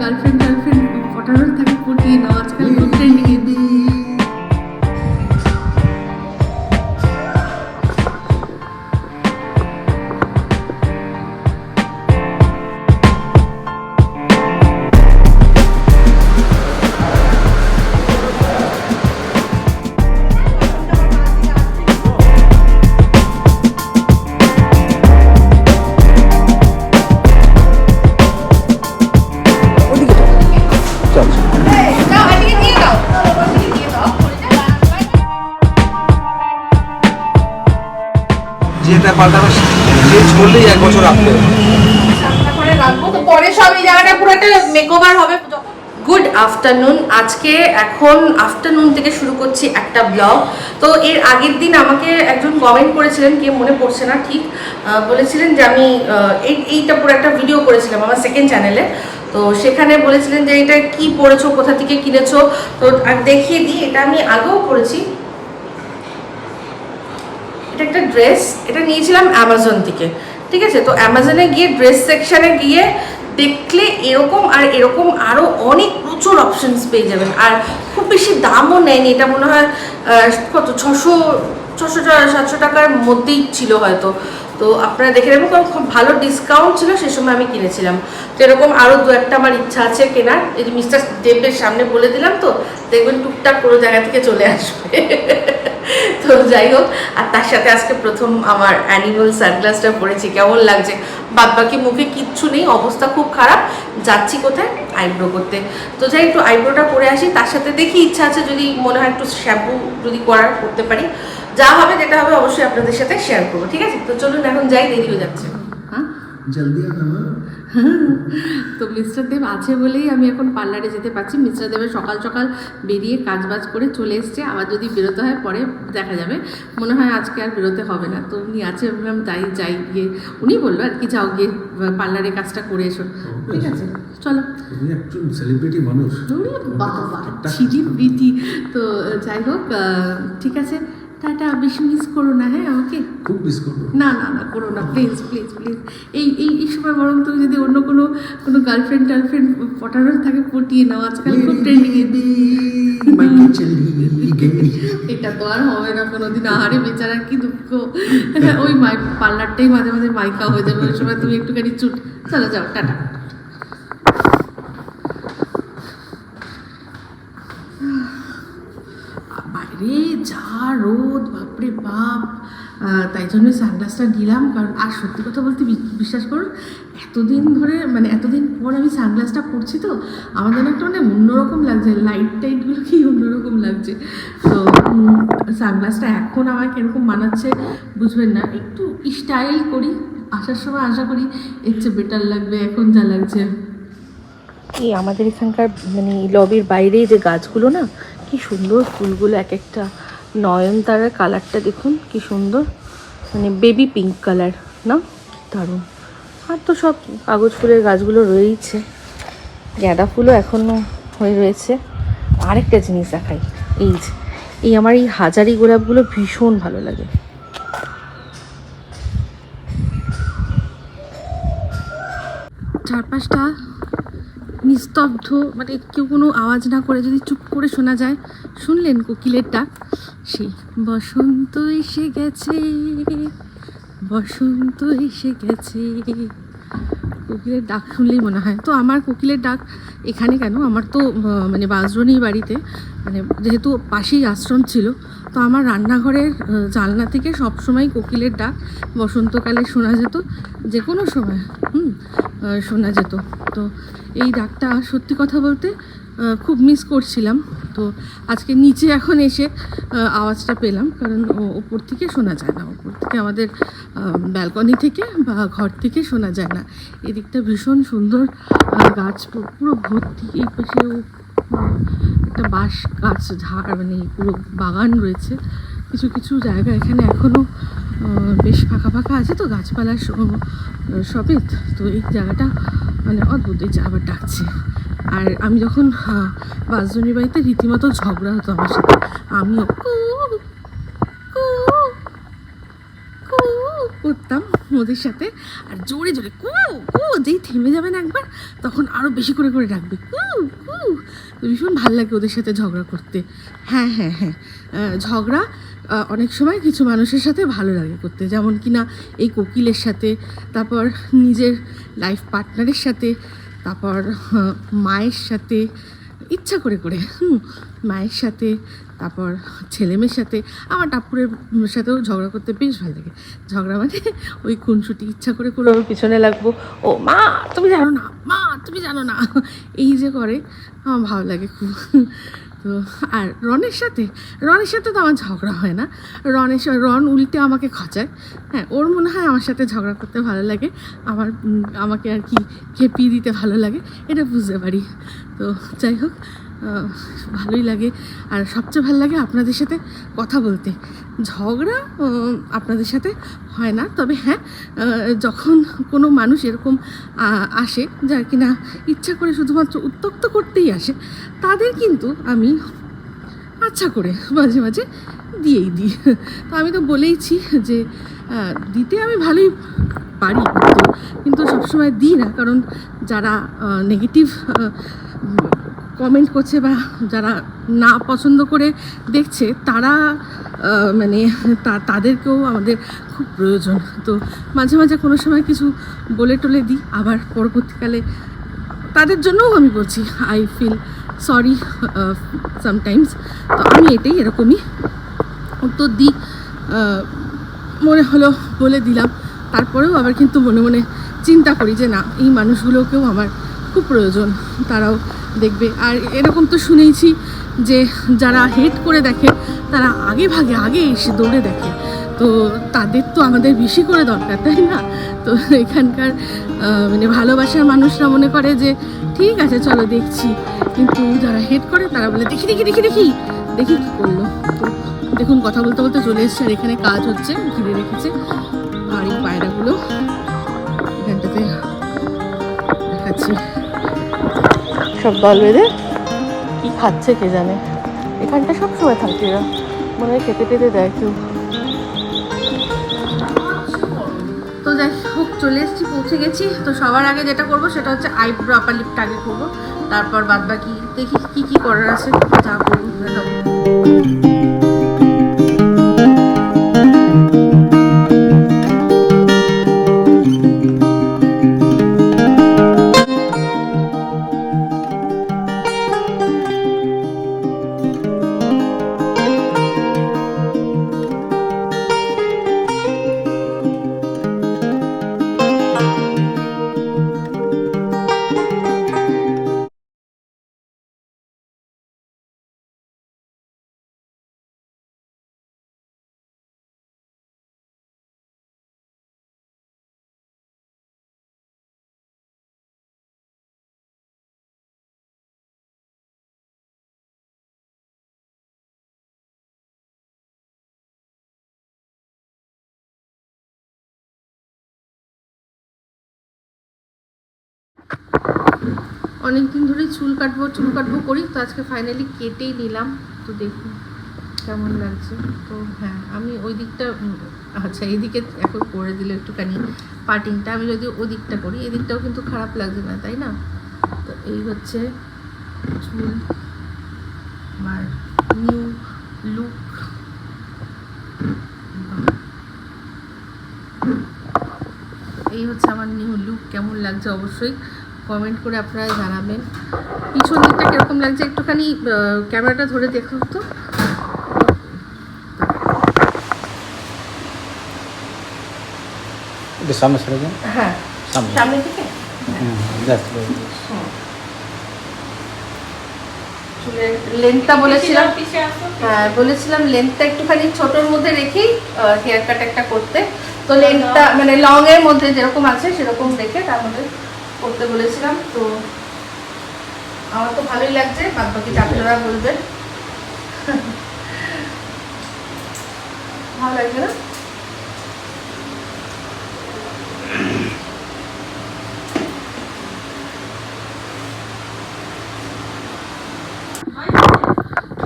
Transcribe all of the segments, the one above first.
Girlfriend girlfriend পটানোর থাকে পটিয়ে নাও আজকাল খুব ট্রেন্ডিং যেটা পাল্টানো চেঞ্জ করলেই এক বছর রাখতে গুড আফটারনুন আজকে এখন আফটারনুন থেকে শুরু করছি একটা ব্লগ তো এর আগের দিন আমাকে একজন কমেন্ট করেছিলেন, কে মনে পড়ছে না ঠিক বলেছিলেন যে আমি এই, এইটা পুরো একটা ভিডিও করেছিলাম আমার সেকেন্ড চ্যানেলে তো সেখানে বলেছিলেন যে এটা কি পড়েছো, কোথা থেকে কিনেছো? তো দেখিয়ে দিই, এটা আমি আগেও পড়েছি এটা একটা ড্রেস এটা নিয়েছিলাম অ্যামাজন থেকে, ঠিক আছে? তো অ্যামাজনে গিয়ে ড্রেস সেকশানে গিয়ে দেখলে এরকম আর এরকম আরও অনেক প্রচুর অপশানস পেয়ে যাবেন। আর খুব বেশি দামও নেয়নি, এটা মনে হয় কত? ছশো ছশো সাতশো টাকার মধ্যেই ছিল হয়তো। তো আপনারা দেখে নেবেন খুব ভালো ডিসকাউন্ট ছিল সে সময় আমি কিনেছিলাম। তো এরকম আরও দু একটা আমার ইচ্ছা আছে কেনার। এই যে মিস্টার দেবের সামনে বলে দিলাম তো, দেখবেন টুকটাক কোনো জায়গা থেকে চলে আসবে। তো যাই হোক, আর তার সাথে আজকে প্রথম আমার অ্যানিমাল সানগ্লাসটা পরেছি। কেমন লাগছে? বাদ বাকি মুখে কিচ্ছু নেই, অবস্থা খুব খারাপ। যাচ্ছি কোথায়? আইব্রো করতে। তো যাই, একটু আইব্রোটা করে আসি। তার সাথে দেখি ইচ্ছা আছে যদি মনে হয় একটু শ্যাম্পু যদি করার, করতে পারি। যা হবে যেটা হবে অবশ্যই আপনাদের সাথে শেয়ার করব ঠিক আছে? তো চলুন এখন যাই দেরি হয়ে যাচ্ছে। জলদি তো মিস্টার দেব আছে বলেই আমি এখন পার্লারে যেতে পারছি। মিস্টার দেবের সকাল সকাল বেরিয়ে কাজ বাজ করে চলে এসছে। আবার যদি বেরোতে হয় পরে দেখা যাবে। মনে হয় আজকে আর বেরোতে হবে না। তো উনি আছে বললাম তাই যাই গিয়ে। উনি বলল আর কি যাও গিয়ে পার্লারে কাজটা করে এসো। ঠিক আছে? চলো। সেলিব্রিটি বাবা তো যাই হোক ঠিক আছে। টাটা বেশি মিস করো না হ্যাঁ আমাকে খুব মিস করব না না না করো না প্লিজ প্লিজ প্লিজ এই এই এই সময় বরং তুমি যদি অন্য কোনো কোনো গার্লফ্রেন্ড টার্লফ্রেন্ড পটানোর থাকে পটিয়ে নাও আজকাল খুব ট্রেন্ডিং এটা তো আর হবে না কোনোদিন আহারে বেচারা কি দুঃখ। ওই মাই পার্লারটাই মাঝে মাঝে মাইকা হয়ে যাবে ওই সময় তুমি একটুখানি চুট। চলো যাও টাটা। তাই জন্য সানগ্লাসটা নিলাম কারণ, আর সত্যি কথা বলতে বিশ্বাস করুন এতদিন ধরে মানে এতদিন পর আমি সানগ্লাসটা পরছি তো, আমার যেন একটা মানে অন্যরকম লাগছে লাইট টাইটগুলো কি অন্যরকম লাগছে। তো সানগ্লাসটা এখন আমার কীরকম মানাচ্ছে বুঝবেন না। একটু স্টাইল করি, আসার সময় আশা করি, এর চেয়ে বেটার লাগবে, এখন যা লাগছে। এই আমাদের এখানকার মানে লবির বাইরেই যে গাছগুলো না, কি সুন্দর ফুলগুলো এক একটা। নয়নতারার কালারটা দেখুন, কি সুন্দর। মানে বেবি পিঙ্ক কালার না? দারুণ। আর তো সব কাগজ ফুলের গাছগুলো রয়েইছে। গাঁদা ফুলও এখনও হয়ে রয়েছে। আরেকটা জিনিস দেখাই। এই যে, এই আমার এই হাজারি গোলাপগুলো ভীষণ ভালো লাগে। চারপাশটা নিস্তব্ধ মানে কেউ কোনো আওয়াজ না করে যদি চুপ করে শোনা যায়। শুনলেন কোকিলের ডাক সেই বসন্ত এসে গেছে, বসন্ত এসে গেছে। কোকিলের ডাক শুনলেই মনে হয়। তো আমার কোকিলের ডাক এখানে কেন? আমার তো মানে বাজরনির বাড়িতে মানে যেহেতু পাশেই আশ্রম ছিল, তো আমার রান্নাঘরের জানলা থেকে সবসময় কোকিলের ডাক বসন্তকালে শোনা যেত যে কোনো সময়, হুম শোনা যেত। তো এই ডাকটা সত্যি কথা বলতে খুব মিস করছিলাম। তো আজকে নিচে এখন এসে আওয়াজটা পেলাম, কারণ ওপর থেকে শোনা যায় না। ওপর থেকে আমাদের ব্যালকনি থেকে বা ঘর থেকে শোনা যায় না। এদিকটা ভীষণ সুন্দর গাছ পুরো ভর্তি। এই পাশেও একটা বাঁশ গাছ, ঝাড় মানে পুরো বাগান রয়েছে। কিছু কিছু জায়গা এখানে এখনও বেশ ফাঁকা ফাঁকা আছে তো গাছপালা সবেত তো এই জায়গাটা মানে অদ্ভুত, এই আবার ডাকছে। আর আমি যখন আহ, বাসজনির বাড়িতে রীতিমতো ঝগড়া হতো আমার সাথে আমিও কু কু কু করতাম ওদের সাথে আর জোরে জোরে কু কু যেই থেমে যাবেন একবার তখন আরও বেশি করে করে ডাকবে কু কু। ভীষণ ভালো লাগে ওদের সাথে ঝগড়া করতে। হ্যাঁ হ্যাঁ হ্যাঁ ঝগড়া অনেক সময় কিছু মানুষের সাথে ভালো লাগে করতে যেমন কিনা এই কোকিলের সাথে তারপর নিজের লাইফ পার্টনারের সাথে তারপর মায়ের সাথে ইচ্ছা করে করে হুম, মায়ের সাথে তারপর ছেলেমেয়ের সাথে আমার টাপুরের সাথেও ঝগড়া করতে বেশ ভালো লাগে। ঝগড়া মানে ওই খুনসুটি ইচ্ছা করে করে পিছনে লাগবো। ও মা তুমি জানো না মা তুমি জানো না। এই যে করে আমার ভালো লাগে খুব। আর রনের সাথে রনের সাথে তো আমার ঝগড়া হয় না। রনের রন উল্টে আমাকে খচায়। হ্যাঁ ওর মনে হয় আমার সাথে ঝগড়া করতে ভালো লাগে। আমার আমাকে আর কি খেপিয়ে দিতে ভালো লাগে, এটা বুঝতে পারি। তো যাই হোক ভালোই লাগে। আর সবচেয়ে ভালো লাগে আপনাদের সাথে কথা বলতে। ঝগড়া আপনাদের সাথে হয় না। তবে হ্যাঁ যখন কোনো মানুষ এরকম আসে যার কিনা ইচ্ছা করে শুধুমাত্র উত্তক্ত করতেই আসে, তাদের কিন্তু আমি আচ্ছা করে মাঝে মাঝে দিয়েই দিই। তো আমি তো বলেইছি যে দিতে আমি ভালোই পারি কিন্তু সবসময় দিই না। কারণ যারা নেগেটিভ কমেন্ট করছে বা যারা না পছন্দ করে দেখছে, তারা মানে তাদেরকেও আমাদের খুব প্রয়োজন। তো মাঝে মাঝে কোনো সময় কিছু বলে টলে দিই, আবার পরবর্তীকালে তাদের জন্যও আমি বলছি আই ফিল সরি সামটাইমস তো আমি এটাই এরকমই উত্তর দিই মনে হলো বলে দিলাম। তারপরেও আবার কিন্তু মনে মনে চিন্তা করি যে না, এই মানুষগুলোকেও আমার খুব প্রয়োজন। তারাও দেখবে। আর এরকম তো শুনেইছি যে যারা হেট করে দেখে, তারা আগে ভাগে আগে এসে দৌড়ে দেখে। তো তাদের তো আমাদের বেশি করে দরকার, তাই না? তো এখানকার মানে ভালোবাসার মানুষরা মনে করে যে, ঠিক আছে, চলো দেখছি। কিন্তু যারা হেট করে, তারা বলে, দেখি দেখি দেখি দেখি। দেখি কী করল। তো দেখুন, কথা বলতে বলতে চলে এসছে, আর এখানে কাজ হচ্ছে, ঘিরে রেখেছে আর এই পায়রাগুলো। সব দল বেঁধে কি খাচ্ছে কে জানে? এখানটা সবসময় থাকে এরা। মনে হয় খেতে টেতে দেয় কেউ। তো যাই হোক, চলে এসেছি, পৌঁছে গেছি। তো সবার আগে যেটা করব, সেটা হচ্ছে আইব্রো আপার লিপটা আগে করব। তারপর বাদ বাকি দেখি কী কি করার আছে, যা করব দেখাবো। অনেকদিন ধরে চুল কাটবো চুল কাটবো করি, তো আজকে ফাইনালি কেটেই নিলাম। তো দেখুন কেমন লাগছে। তো হ্যাঁ আমি ওই দিকটা আচ্ছা এদিকে এখন করে দিলে একটুখানি পার্টিংটা আমি যদি ওই দিকটা করি এদিকটাও কিন্তু খারাপ লাগছে না, তাই না? তো এই হচ্ছে চুল, আমার নিউ লুক এই হচ্ছে আমার নিউ লুক কেমন লাগছে অবশ্যই কমেন্ট করে আপনারা জানাবেন। পিছন দিকটা কীরকম লাগছে? একটুখানি ক্যামেরাটা ধরে দেখুন তো। সামনে সরে যান হ্যাঁ সামনে। লেন্থটা বলেছিলাম। হ্যাঁ বলেছিলাম লেন্থটা একটুখানি ছোটোর মধ্যে রেখেই হেয়ার কাট একটা করতে। তো লেন্থটা মানে লং এর মধ্যে যেরকম আছে সেরকম রেখে তার মধ্যে করতে বলেছিলাম, তো আমার তো ভালোই লাগছে বাদ বাকি চাকরিরা বলবেন ভালো লাগছে না?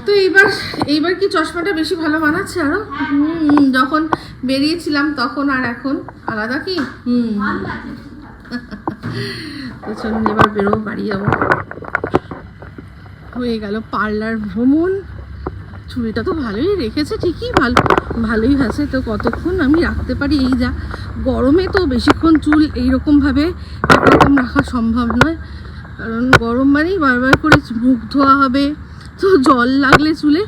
তো এইবার এইবার কি চশমাটা বেশি ভালো মানাচ্ছে আরও? যখন বেরিয়েছিলাম তখন আর এখন আলাদা কি? হুম। তো চলুন এবার বেরোবো, বাড়ি যাব। হয়ে গেল পার্লার ভ্রমণ। চুড়িটা তো ভালোই রেখেছে, ঠিকই ভালো, ভালোই আছে। তো কতক্ষণ আমি রাখতে পারি? এই যা, গরমে তো বেশিক্ষণ চুল এইরকমভাবে একরকম রাখা সম্ভব নয়। কারণ গরম মানেই বারবার করে মুখ ধোয়া হবে। তো জল লাগলে চুলে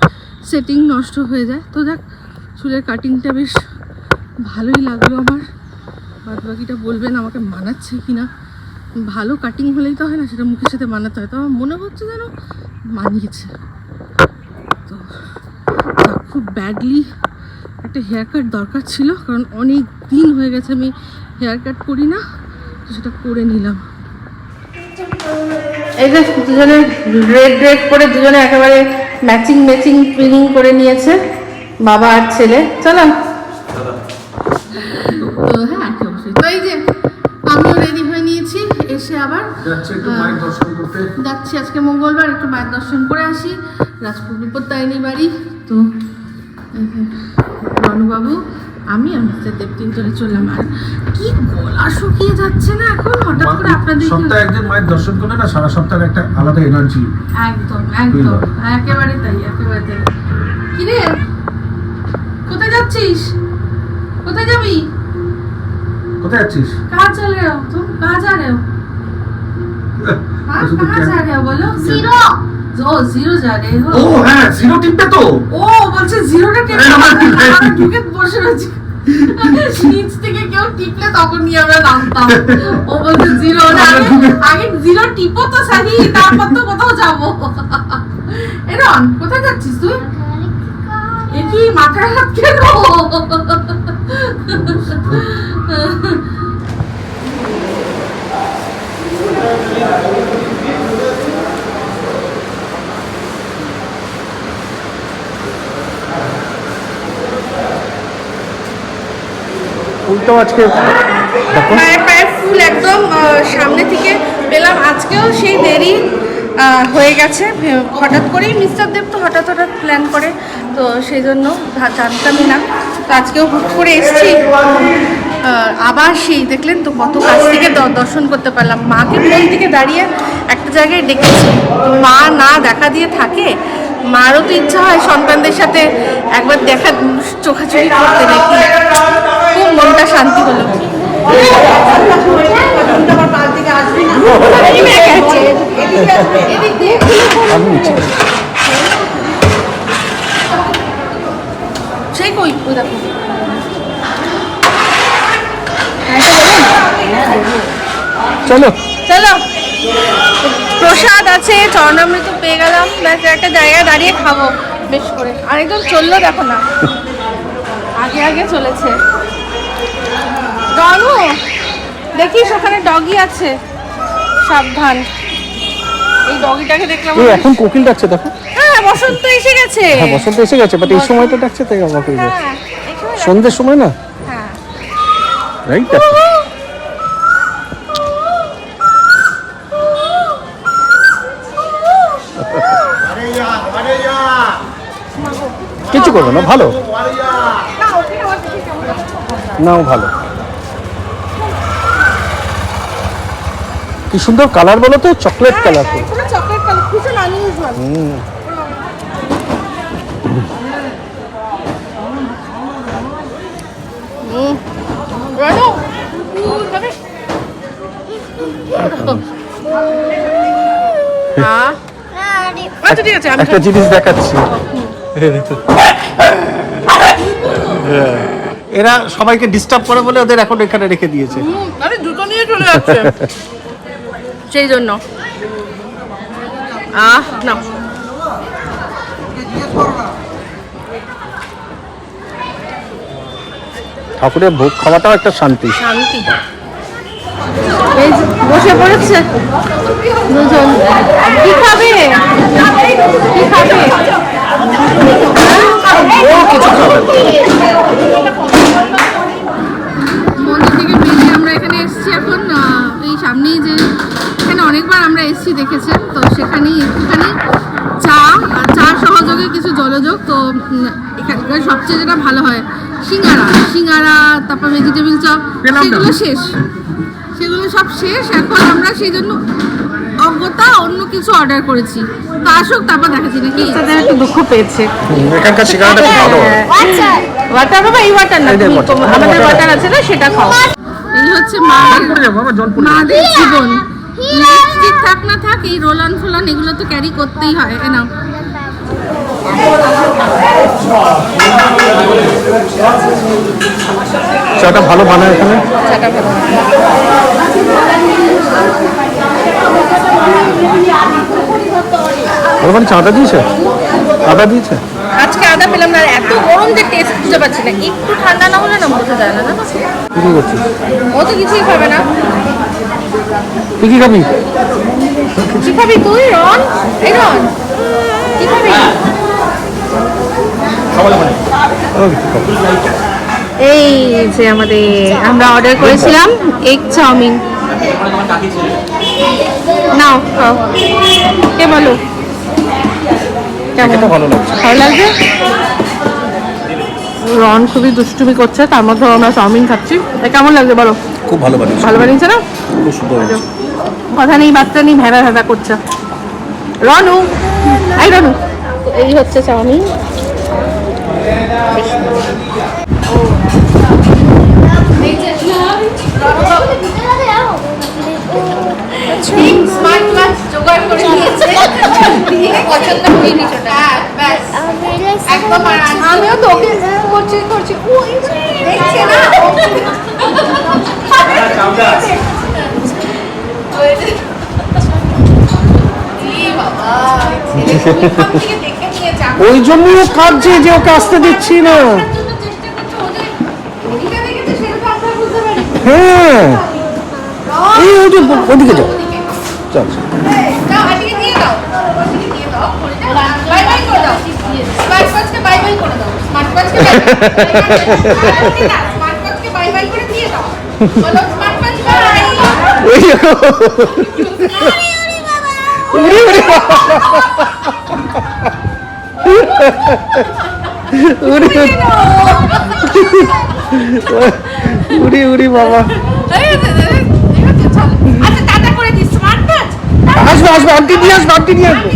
সেটিং নষ্ট হয়ে যায়। তো দেখ চুলের কাটিংটা বেশ ভালোই লাগল আমার। বাদ বাকিটা বলবেন আমাকে মানাচ্ছে কি না ভালো কাটিং হলেই তো হয় না সেটা মুখের সাথে বানাতে হয়। তো আমার মনে হচ্ছে যেন মানিয়েছে। তো খুব ব্যাডলি একটা হেয়ার কাট দরকার ছিল কারণ অনেক দিন হয়ে গেছে আমি হেয়ার কাট করি না তো সেটা করে নিলাম। এই যে দুজনে রেড রেড করে দুজনে একেবারে ম্যাচিং ম্যাচিং ট্রিমিং করে নিয়েছে বাবা আর ছেলে। চলো। তো হ্যাঁ কি অবশ্যই। তো এই যে আবার। হ্যাঁ। যাচ্ছি আজকে মঙ্গলবার একটু মায়ের দর্শন করে আসি। রাজপুর বিপত্তায়নী বাড়ি। তো রানুবাবু আমি অমিতার দেবদিন চলে চললাম। আর কি গলা শুকিয়ে যাচ্ছে না এখন? হঠাৎ করে আপনাদের সপ্তাহে একদিন মায়ের দর্শন করলে না সারা সপ্তাহের একটা আলাদা এনার্জি একদম একদম। একেবারে তাই একেবারে তাই। কিরে? কোথায় যাচ্ছিস? কোথায় যাবি? কোথায় যাচ্ছিস? কাজ চলে রাও তো কাজ আর হ্যাঁ, শুধু বলো? জিরো। ও জিরো জানে ও। হ্যাঁ জিরো টিপে তো। ও বলছে জিরোটা টিপে আমরা ঢুকে বসে রয়েছি। নিচ থেকে কেউ টিপলে তখন নিয়ে আমরা নামতাম। ও বলছে জিরো আগে আগে জিরো টিপো তো সাহি তারপর তো কোথাও যাব। এরন কোথায় যাচ্ছিস তুই? এ মাথায় হাত কেন। ফুলটাও আজকে পায়ে পায়ে ফুল একদম সামনে থেকে পেলাম। আজকেও সেই দেরি হয়ে গেছে। হঠাৎ করেই মিস্টার দেব তো হঠাৎ হঠাৎ প্ল্যান করে, তো সেই জন্য জানতামই না। তো আজকেও হুট করে এসেছি। আবার সেই, দেখলেন তো কত কাছ থেকে দর্শন করতে পারলাম। মাকে মন থেকে দাঁড়িয়ে একটা জায়গায় ডেকেছি। মা না দেখা দিয়ে থাকে, মারও তো ইচ্ছা হয় সন্তানদের সাথে একবার দেখা চোখাচোখি করতে দেখি খুব মনটা শান্তি হলো। সেই কই? দেখো। চলো। চলো। প্রসাদ আছে চরণামৃত পেয়ে গেলাম। ব্যাস একটা জায়গায় দাঁড়িয়ে খাব বেশ করে। আর একদম চলল দেখো না। আগে আগে চলেছে। রনু দেখিস ওখানে ডগি আছে? সাবধান। এই ডগিটাকে দেখলাম এখন কোকিল ডাকছে দেখো। হ্যাঁ বসন্ত এসে গেছে। হ্যাঁ বসন্ত এসে গেছে বাট এই সময়টা ডাকছে তাই অবাক হয়ে যাচ্ছে সন্ধ্যের সময় না? হ্যাঁ। রাইট কিছু করবে না ভালো? নাও ভালো। কি সুন্দর কালার বলো তো চকলেট কালার। হ্যাঁ, কালার আচ্ছা একটা জিনিস দেখাচ্ছি। দেখো। হ্যাঁ। এরা সবাইকে ডিস্টার্ব করে বলে ওদের এখন এখানে রেখে দিয়েছে। আরে দুটো নিয়ে চলে যাচ্ছে। সেই জন্য। আহ না ঠাকুরের ভোগ খাওয়াটাও একটা শান্তি। শান্তি। এই বসে পড়েছে। দুজন। কি খাবে? কি খাবে? মন্দির থেকে বেরিয়ে আমরা এখানে এসেছি এখন এই সামনেই যে এখানে অনেকবার আমরা এসেছি দেখেছেন তো সেখানেই একটুখানি চা আর চা সহযোগে কিছু মনোযোগ তো এখানকার সবচেয়ে যেটা ভালো হয় সিঙ্গারা সিঙ্গারা তারপর ভেজিটেবিল চপ সেগুলো শেষ সেগুলো সব শেষ এখন আমরা সেই জন্য অজ্ঞতা অন্য কিছু অর্ডার করেছি। তো আসুক তারপর দেখাচ্ছি নাকি। তাদের একটু দুঃখ পেয়েছে। এখানকার শিকারটা খুব ভালো। হয় ওয়াটার বাবা এই ওয়াটার না আমাদের ওয়াটার আছে না সেটা খাও। এই হচ্ছে। মাদের জীবন। লিপস্টিক থাক না থাক এই রোলান ফোলান এগুলো তো ক্যারি করতেই হয় এ নাও। চাটা ভালো বানায় এখানে? ওর মানে চাটা দিয়েছে? আদা দিয়েছে? আজকে আদা পেলাম না আর এত গরম যে টেস্ট বুঝতে পারছি না। একটু ঠান্ডা না হলে না বোঝা যায় না কি করছিস? ও তো কিছুই খাবে না। তুই কি খাবি? কি খাবি তুই রন? এই রন কি খাবি? এই যে আমাদের আমরা অর্ডার করেছিলাম এগ চাউমিন। নাও খাও। কে বলো? কেমন? ভালো লাগছে। ভালো লাগছে? রন খুবই দুষ্টুমি করছে তার মধ্যে আমরা চাউমিন খাচ্ছি। তা কেমন লাগছে বলো? খুব ভালো বানিয়েছে। ভালো বানিয়েছে না? খুব সুন্দর কথা নেই বাচ্চা নেই ভেবা ভেবা করছে। রনু এই রনু। এই হচ্ছে চাউমিন। স্মার্ট ওয়াচ জোগাড় করে নিয়েছে পছন্দ হয়ে নিচটা ব্যাস। একদম আমিও তো ওকে করছি করছি। ওই দেখছে না? ওই জন্যই ও কাঁদছে যে ওকে আসতে দিচ্ছি না। হ্যাঁ। এই ওদিকে যাও। চল উড়ি উড়ি উড়ি বাবা আচ্ছা টাটা করে দিস স্মার্ট ওয়াচ আসবে আসবে, আন্টি নিয়ে আসবে, আন্টি নিয়ে আসবে।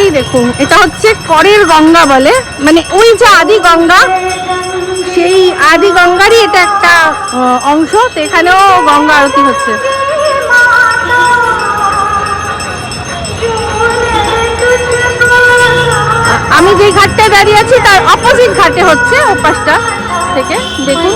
এই দেখুন, এটা হচ্ছে করের গঙ্গা বলে। মানে ওই যে আদি গঙ্গা, সেই আদি গঙ্গারই এটা একটা অংশ এখানেও গঙ্গা আরতি হচ্ছে। আমি যে ঘাটটায় দাঁড়িয়ে আছি, তার অপোজিট ঘাটে হচ্ছে ও পাশটা থেকে দেখুন।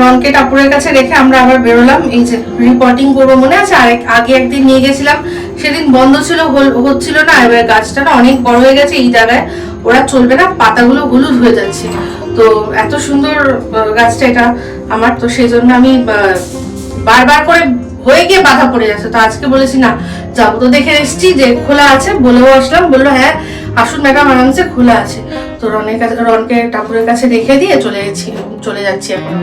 রনকে টাপুরের কাছে রেখে আমরা আবার বেরোলাম। এই যে রিপোর্টিং করব মনে আছে? আরেক আগে একদিন নিয়ে গেছিলাম। সেদিন বন্ধ ছিল হচ্ছিল না। এবার গাছটা না অনেক বড় হয়ে গেছে। এই জায়গায় ওরা চলবে না। পাতাগুলো হলুদ হয়ে যাচ্ছে। তো এত সুন্দর গাছটা এটা আমার। তো সেই জন্য আমি বারবার করে হয়ে গিয়ে বাধা পড়ে যাচ্ছে তো আজকে বলেছি, না, যাব। তো দেখে এসেছি যে খোলা আছে, বলেও আসলাম, বলল হ্যাঁ আসুন ম্যাডাম, আরামসে খোলা আছে। তো রনের কাছে, রনকে ঠাকুরের কাছে রেখে দিয়ে চলে গেছি, চলে যাচ্ছি এখন।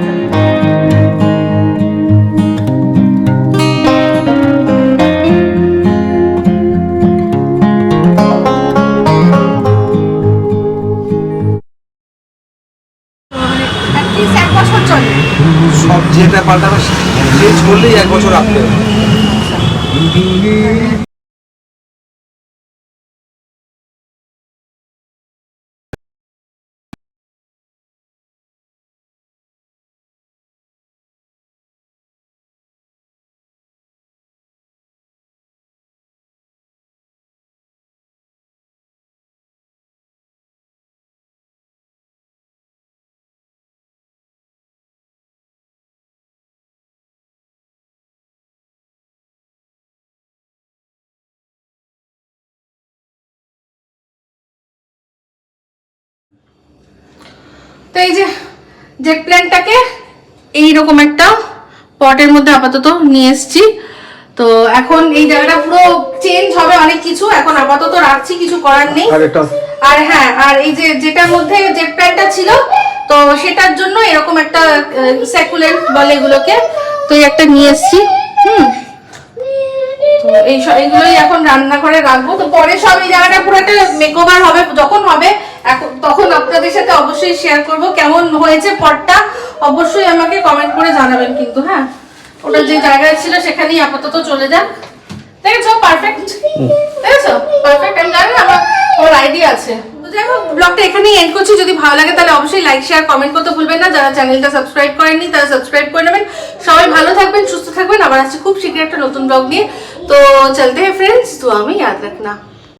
সব যেটা চেঞ্জ করলেই এক বছর রাখতে হবে তো এই যে জেট প্ল্যানটাকে এইরকম একটা পটের মধ্যে আপাতত নিয়ে এসেছি। তো এখন এই জায়গাটা পুরো চেঞ্জ হবে অনেক কিছু। এখন আপাতত রাখছি কিছু করার নেই। আর হ্যাঁ আর এই যে যেটার মধ্যে যে প্যান্টটা ছিল তো সেটার জন্য এরকম একটা স্যাকুলেন্ট বলে এগুলোকে তো এই একটা নিয়ে এসেছি। হুম। তো এই সব এগুলোই এখন রান্নাঘরে রাখব। তো পরে সব এই জায়গাটা পুরো একটা মেকওভার হবে। যখন হবে এখন তখন আপনাদের সাথে অবশ্যই শেয়ার করব। কেমন হয়েছে পটটা অবশ্যই আমাকে কমেন্ট করে জানাবেন কিন্তু হ্যাঁ? ওটা যে জায়গায় ছিল সেখানেই আপাতত চলে যান। দেখেছ? পারফেক্ট দেখেছ? পারফেক্ট আমি জানি আমার ওর আইডিয়া আছে। যাই ব্লগটা এখানেই এন্ড করছি। যদি ভালো লাগে, তাহলে অবশ্যই লাইক শেয়ার কমেন্ট করতে ভুলবেন না। যারা চ্যানেলটা সাবস্ক্রাইব করেননি, তারা সাবস্ক্রাইব করে নেবেন। সবাই ভালো থাকবেন, সুস্থ থাকবেন। আবার আসছে খুব শীঘ্রই একটা নতুন ব্লগ নিয়ে। তো চলতে হ্যাঁ ফ্রেন্ডস তো আমি ইয়াদ রাখনা